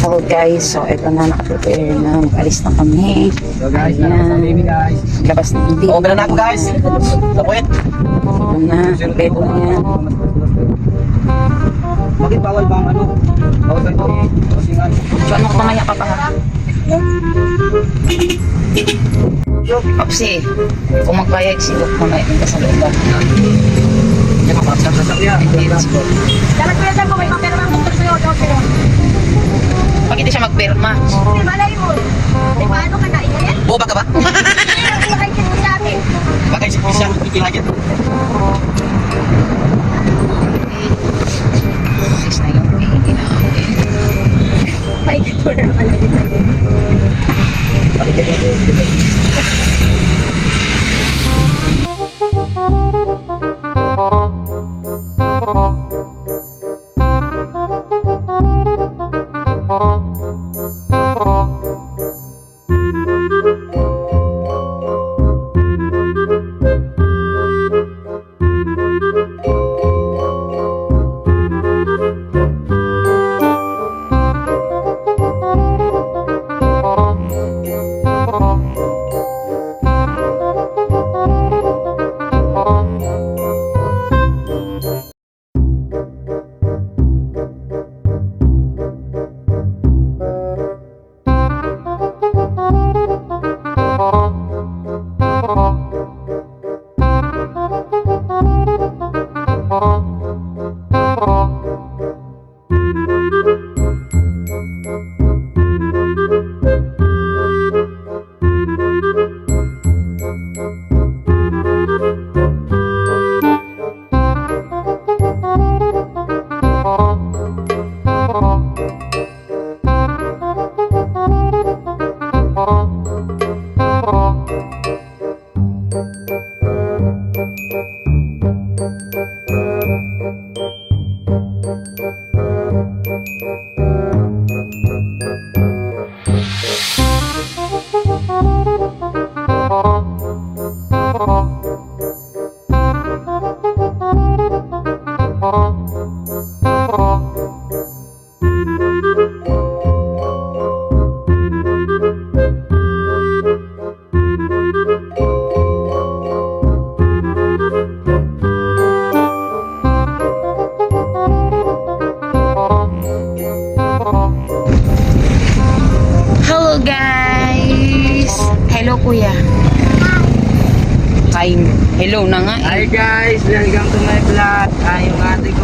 Hello guys, so ito na nakaprepare na mag-alis na kami. So guys, Ayan. na guys. Labas na hindi. Oo, na ako guys. Sa puwet. Ito na, kompleto na yan. Bakit bawal ba ang ano? Bawal ba ito. So ano mamaya ka pa ha? Popsi, kung magbayag si Doc mo na ito sa loob. Yan ang pasang sasakyan. Dapat ko yan po, may papera ng motor sa'yo, okay. Pag hindi siya magpirma. Hindi, malay mo. Eh, paano ka na? Iyan? Boba ka ba? Hindi, makikita natin. Bakit si Pisha? Ikinagit. Alis na yung hindi na okay. Makikita na pala dito. Hello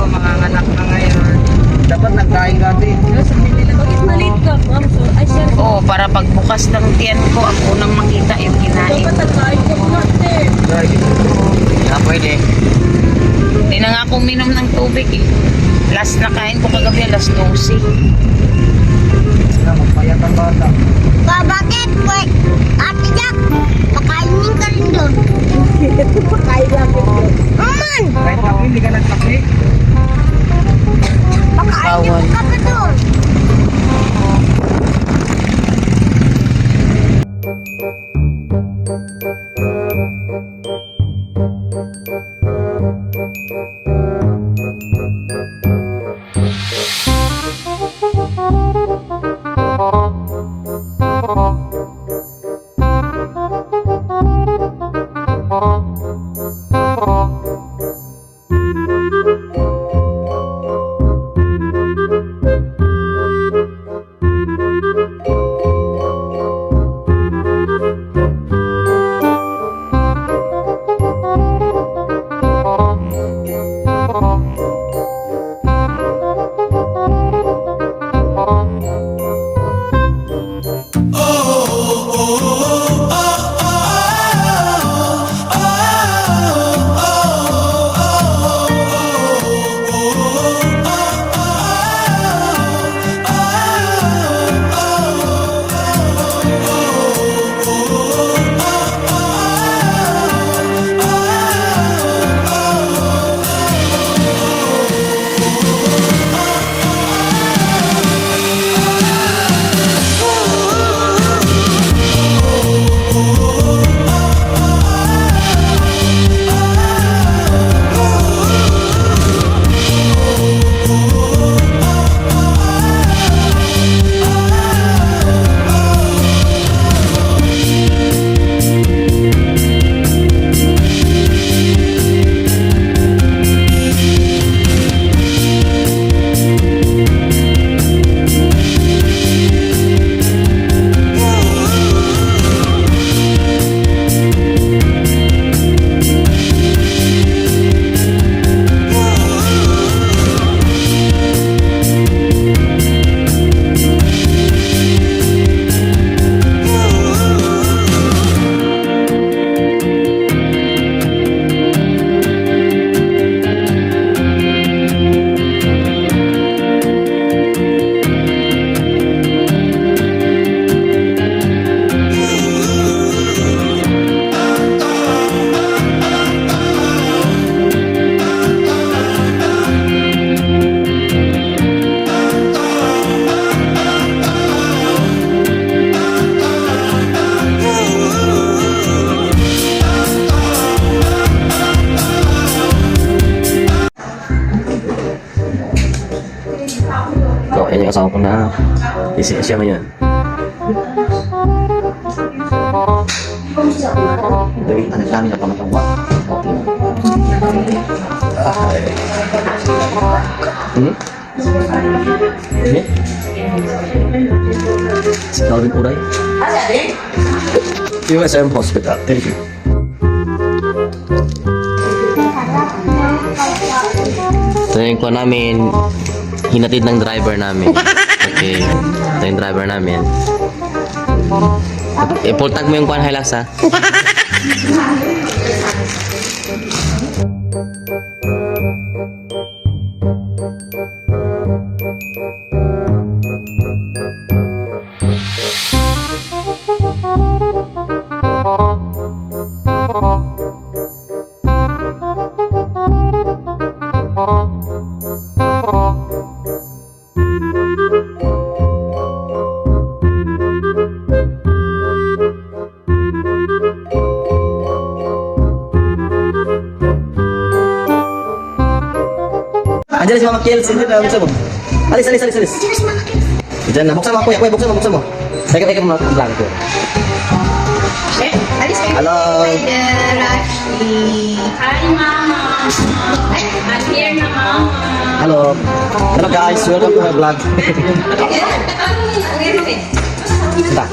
mga anak na ngayon. Dapat nagkain ka ate. Bakit malit ka, ma'am? So, ay, sir. Oo, para pagbukas ng tiyan ko, ako nang makita yung kinain. Dapat nagkain ka natin. Guys, Ah, pwede. Hindi na nga ako minom ng tubig eh. Last na kain ko kagabi, alas 12. na magpayat ang bata. Ba, bakit? Wait, ate Jack, pakainin ka rin doon. Na. Kasi siya ngayon. Dari anak kami na pamatawa. Hmm? Ini? Si Calvin Uray? USM Hospital. Thank you. Ito yung namin, hinatid ng driver namin. Okay, ito yung driver namin. Ipultag mo yung kwan, Hilux, ha? Na si Mama Kels, hindi na, buksan mo. Alis, alis, alis, alis. Diyan na, buksan mo, kuya, kuya, buksan mo, buksan mo. Teka, teka, mga ko. Eh, alis kayo. Hello. Hi, Mama. Ay, I'm here na, Mama. Hello. Hello guys, welcome to my vlog. Kita.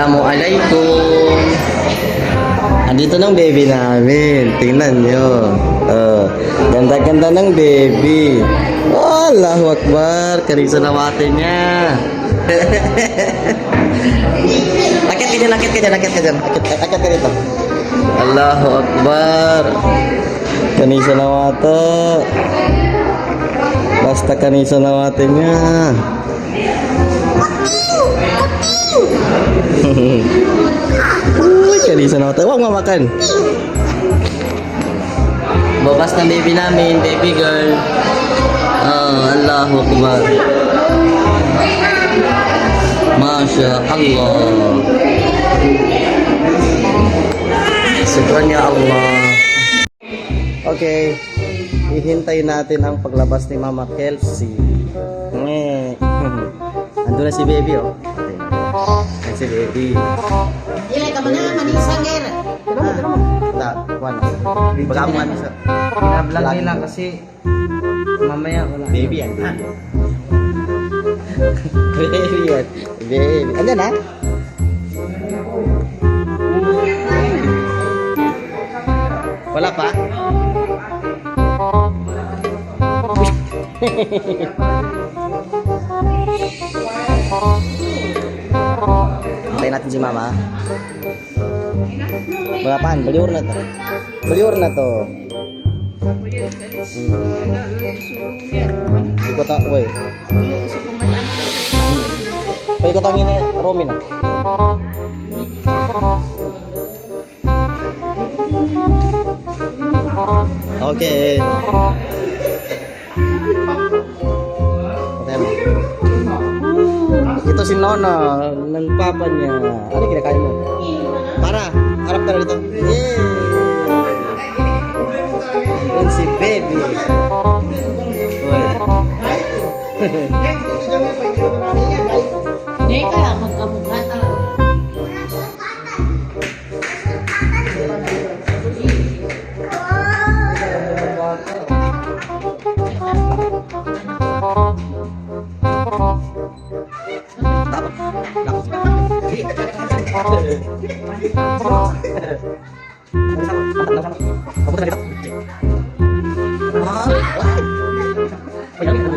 Assalamualaikum. Andito ng baby namin. Tingnan nyo. Oh, ganda-ganda ng baby. Allahu Akbar. Karisa nawatin niya. akit ka akit ka akit ka. Akit, akit ka. Allahu Akbar. Kanisa nawata. Basta kanisa nawatin niya. Uy, kanisa na tayo. Huwag mamakan. Babas ng baby namin, baby girl. Oh, Allahu Akbar. Masya Allah. Subhan ya Allah. Okay. Ihintay natin ang paglabas ni Mama Kelsey. Ando na si baby, oh. Si baby. Ilay ka ba na, manisang gera? Ta, mo ano sa Binablog nila kasi mamaya wala. baby yan. baby yan. Baby. Andyan ha? Wala pa? Antayin natin si mama. Berapaan? Beliur na to. Beliur na to. Hmm. Ikot ang, wait. Paikot ang ini, Romy na. Okay. Ito si Nona, ng papa niya. Ano kinakain mo? Para, harap ka na dito. Yay! Yan si baby. Uy.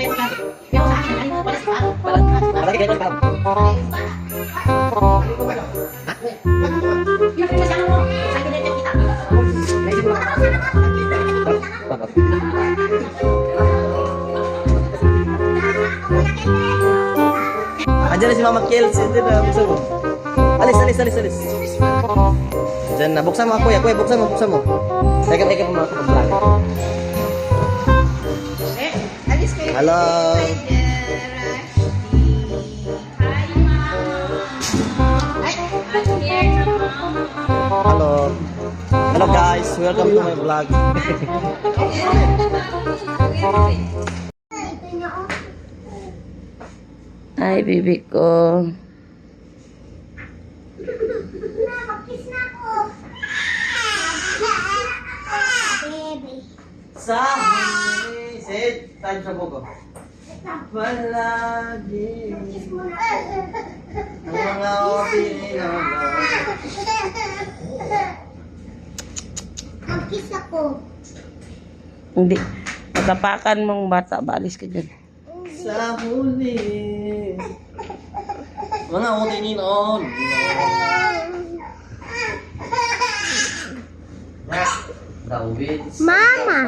nih, kakak jelas di Bilang bilang aku nggak bisa. Tempat tempat Lagi dia sekarang. Andiyan na si Mama Kelsey. Andiyan na, buksan mo. Alis, alis, alis, alis. Diyan na, buksan mo kuya. Kuya, buksan mo, buksan mo. Teka, teka, mga vlog. Halo. Halo. Hello guys, welcome to my vlog. Ay, bibi ko. Kiss na ako. Baby. Sa sit, time sa buko. Palagi ang mga opinionan. Mag-kiss ako. Hindi. Pagkapakan mong bata, balis ka dyan. Sa huli, mga opinionan. Mama.